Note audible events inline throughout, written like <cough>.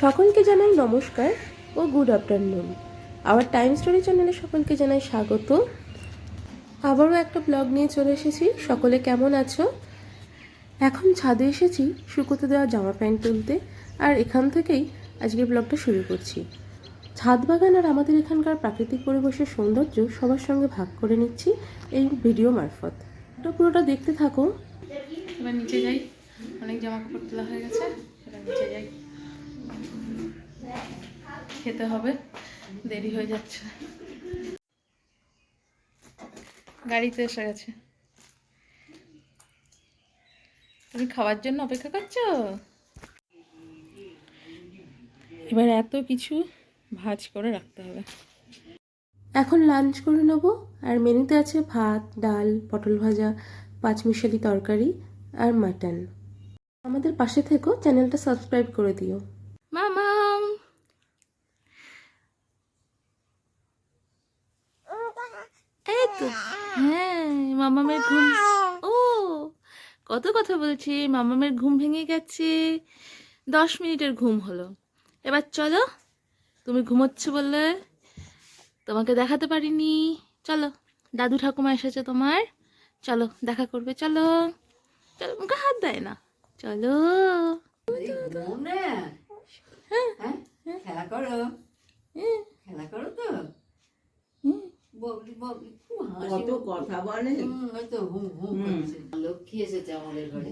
সকলকে জানাই নমস্কার ও গুড আফটারনুন আবার টাইম স্টোরি চ্যানেলে সকলকে জানাই স্বাগত। আবারও একটা ব্লগ নিয়ে চলে এসেছি। সকলে কেমন আছো? এখন ছাদে এসেছি শুকোতে দেওয়া জামা প্যান্ট তুলতে আর এখান থেকেই আজকের ব্লগটা শুরু করছি। ছাদ বাগান আর আমাদের এখানকার প্রাকৃতিক পরিবেশের সৌন্দর্য সবার সঙ্গে ভাগ করে নিচ্ছি এই ভিডিও মারফত। এটা পুরোটা দেখতে থাকো। এবার নিচে যাই। অনেক জামা কাপড় তোলা হয়ে গেছে। এবার নিচে যাই। খেতে হবে। দেরি হয়ে যাচ্ছে। গাড়িতে এসে গেছে। তুমি খাওয়ার জন্য অপেক্ষা করছ? এবার এত কিছু ভাজ করে রাখতে হবে। এখন লাঞ্চ করে নেব। আর মেনুতে আছে ভাত, ডাল, পটল ভাজা, পাঁচমিশালি তরকারি আর মাটন আমাদের পাশে থেকো চ্যানেলটা সাবস্ক্রাইব করে দিও। মামাম এই হ্যাঁ মামামের ঘুম ও, কত কথা বলছি। মামামের ঘুম ভেঙে গেছে। দশ মিনিটের ঘুম হলো। এবার চলো, তুমি ঘুমোচ্ছ বললে। তোমাকে দেখাতে পারিনি। চলো, দাদু ঠাকুমা এসেছে তোমার। চলো, দেখা করবে। চলো। চলো, মুখে হাত দেয় না। চলো। হ্যাঁ? খেলা করো। হ্যাঁ, খেলা করো তো। হুম। ববলি ববলি খুব হাসি কথা বলে। হুম, ওই তো হুম হুম করছে। লক্ষ্মী এসেছে আমাদের ঘরে।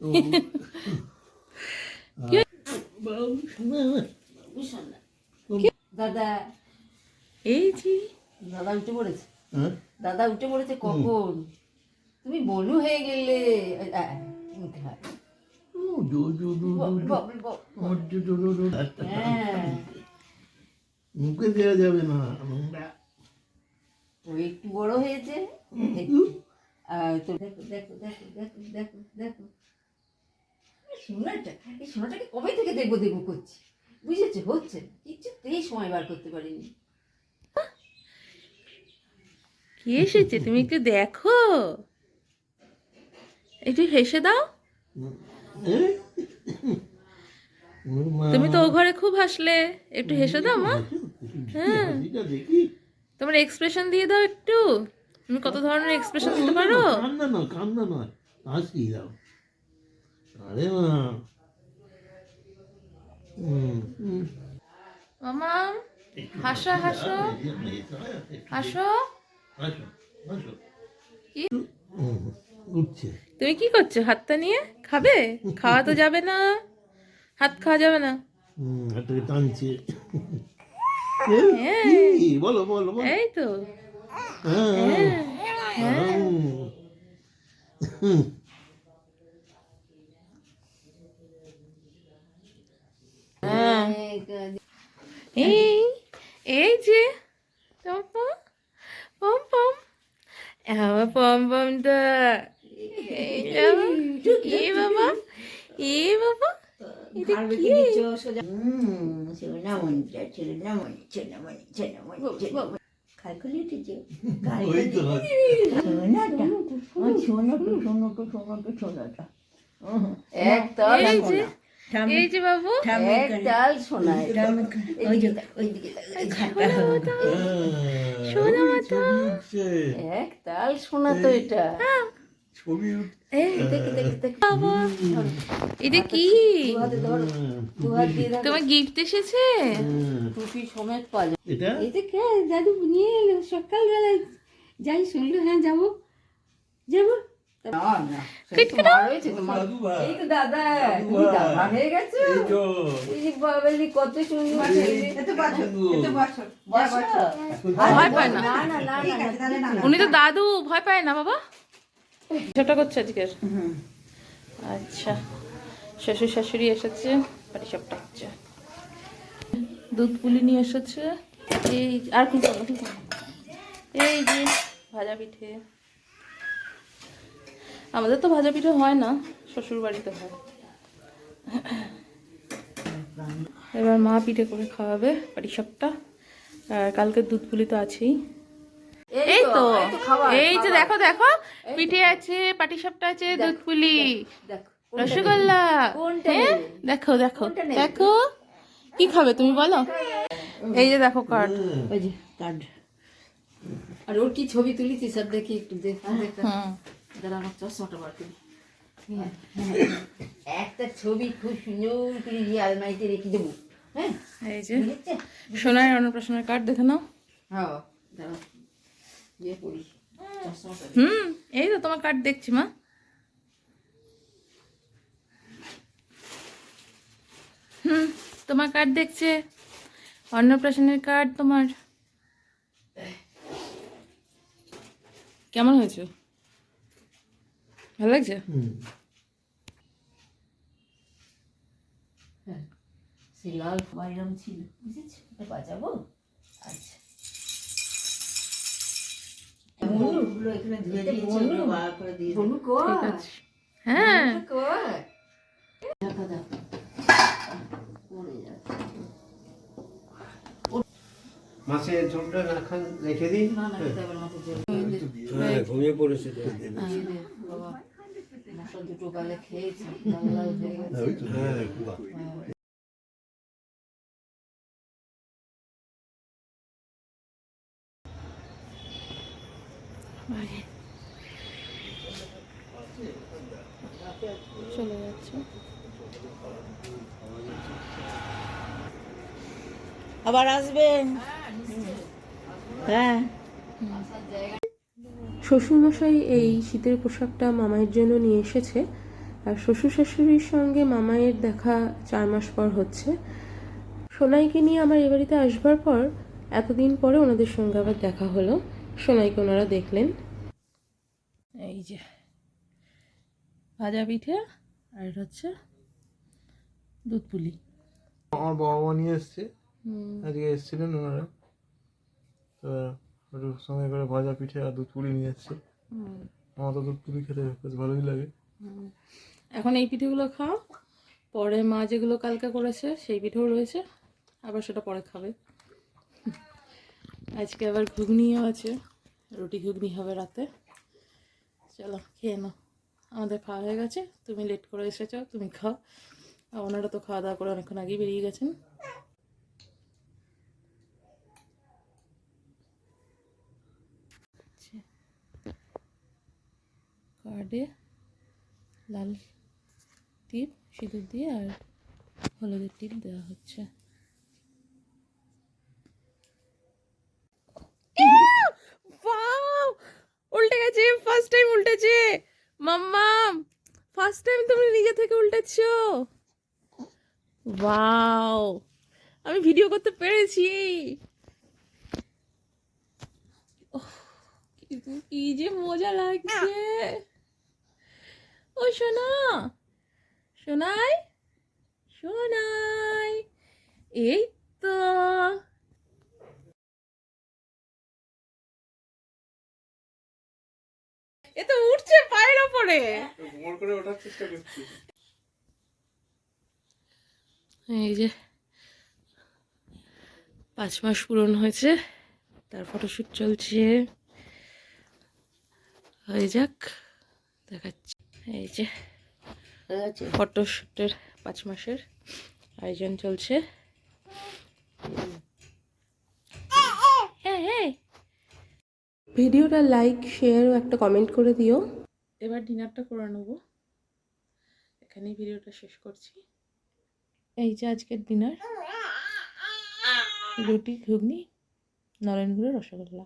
<laughs> দাদা। এই দাদা উঠে পড়েছে। দাদা উঠে পড়েছে কখন? তুমি বনু হয়ে গেলে। হয়। হ্যাঁ। মুখে দেওয়া যাবে না ও একটু বড় হয়েছে। দেখো দেখো দেখো দেখো দেখো দেখো। সোনাটা এই সোনাটাকে কবে থেকে দেখব দেখব করছি? বুঝেছে? হচ্ছে কিছুতেই সময় বার করতে পারিনি। কি এসেছে? তুমি একটু দেখো। একটু হেসে দাও। তুমি তো ও ঘরে খুব হাসলে। একটু হেসে দাও মা। হ্যাঁ। তোমার এক্সপ্রেশন দিয়ে দাও একটু। তুমি কত ধরনের এক্সপ্রেশন দিতে পারো? কান্না না কান্না নয়। হাসি দাও। আরে মা। মামা হাসো হাসো। হাসো। তুমি কি করছ? হাতটা নিয়ে? খাবে? খাওয়া তো যাবে না। হাত খাওয়া যাবে না। হাতটাকে টানছে। হ্যাঁ। বলো বলো বলো। এই তো। হ্যাঁ হ্যাঁ এই এই যে পম আমার পম পমটা এই যাও। এ বাবা এ বাবা এটা এই যে বাবু। ওই যে ওইদিকে মাথা। এক তাল তো এটা। এটা কি? তোমার গিফট এসেছে? হ্যাঁ। টুপি সমেত পাওয়া যায়। এটা? এটা কে? দাদু নিয়ে এলো। সকালবেলায় যাই শুনলো। হ্যাঁ যাব। যাব? উনি তো দাদু। ভয় পায় না বাবা? ছোটা করছে আজকের। আচ্ছা শ্বশুর শাশুড়ি এসেছে বাড়ি সবটা হচ্ছে দুধ পুলি নিয়ে এসেছে। এই আর কি এই যে ভাজা পিঠে। আমাদের তো ভাজা পিঠে হয় না শ্বশুর বাড়িতে হয়। এবার মা পিঠে করে খাওয়াবে সবটা আর কালকে দুধ পুলি তো আছেই। এই তো এই যে দেখো দেখো পিঠে আছে পাটিসাপটা আছে দেখ, দুধ পুলি। দেখ, রসগোল্লা। হ্যাঁ? দেখো দেখো দেখো কি খাবে তুমি বলো? এই যে দেখো কার্ড। কার্ড। আর ওর কি ছবি তুলেছি সব দেখি একটু দেখ দাঁড়া আমার চশমাটা বার করি। হ্যাঁ, হ্যাঁ। একটা ছবি খুব সুন্দর করে দিয়ে আলমারিতে রেখে দেবো। হ্যাঁ? এই যে সোনার অন্নপ্রাশনের কার্ড দেখে নাও। হ্যাঁ। দাঁড়া দিয়ে পড়ি। হুম এই তো তোমার কার্ড দেখছি মা। হুম তোমার কার্ড দেখছে? অন্নপ্রাশনের কার্ড তোমার। কেমন হয়েছে? ভালো লাগছে? হ্যাঁ সে লাল বাইরাম ছিল বুঝেছ? এটা বাজাবো? আচ্ছা। হ্যাঁ। মাছের ঝোলটা রেখে দিই না না এটা আবার মাথায় জল। হ্যাঁ ঘুমিয়ে পড়েছে তো। দুটো গালে খেয়েছি হয়ে হ্যাঁ হ্যাঁ। চলে যাচ্ছে। আবার আসবেন? হ্যাঁ শ্বশুরমশাই এই শীতের পোশাকটা মামায়ের জন্য নিয়ে এসেছে। আর শ্বশুর শাশুড়ির সঙ্গে মামায়ের দেখা চার মাস পর হচ্ছে। সোনাইকে নিয়ে আমার এ বাড়িতে আসবার পর এতদিন পরে ওনাদের সঙ্গে আবার দেখা হলো। সোনাইকে ওনারা দেখলেন। এই যে ভাজা পিঠে আর এটা হচ্ছে দুধ পুলি। আমার বাবা মা নিয়ে এসছে। আজকে এসেছিলেন ওনারা। তো একটু সঙ্গে করে ভাজা পিঠে আর দুধ পুরি নিয়ে এসছে আমার তো দুধ পুরি খেতে বেশ ভালোই লাগে। এখন এই পিঠেগুলো খাও। পরে মা যেগুলো কালকে করেছে সেই পিঠেও রয়েছে। আবার সেটা পরে খাবে। আজকে আবার ঘুগনিও আছে। রুটি ঘুগনি হবে রাতে। চলো খেয়ে নাও। আমাদের খাওয়া হয়ে গেছে। তুমি লেট করে এসেছ তুমি খাও। আর ওনারা তো খাওয়া দাওয়া করে অনেকক্ষণ আগেই বেরিয়ে গেছেন। কার্ডে লাল টিপ, সিঁদুর দিয়ে আর হলুদের টিপ দেওয়া হচ্ছে। উল্টে গেছে ফার্স্ট টাইম উল্টেছে। মাম্মাম ফার্স্ট টাইম তুমি নিজে থেকে উল্টেছো। ওয়াও! আমি ভিডিও করতে পেরেছি। কি যে মজা লাগছে। ও সোনা। সোনাই সোনাই এই তো। এ তো উঠছে পায়ের ওপরে। করে ওঠার চেষ্টা করছি। এই যে পাঁচ মাস পূরণ হয়েছে তার ফটোশ্যুট চলছে। হয়ে যাক দেখাচ্ছি। এই যে ফটোশ্যুটের পাঁচ মাসের আয়োজন চলছে। হ্যাঁ হ্যাঁ। ভিডিওটা লাইক শেয়ার ও একটা কমেন্ট করে দিও। এবার ডিনারটা করে নেব। এখানেই ভিডিওটা শেষ করছি। এই যে আজকের ডিনার। রুটি ঘুগনি নরেন গুঁড়ো রসগোল্লা।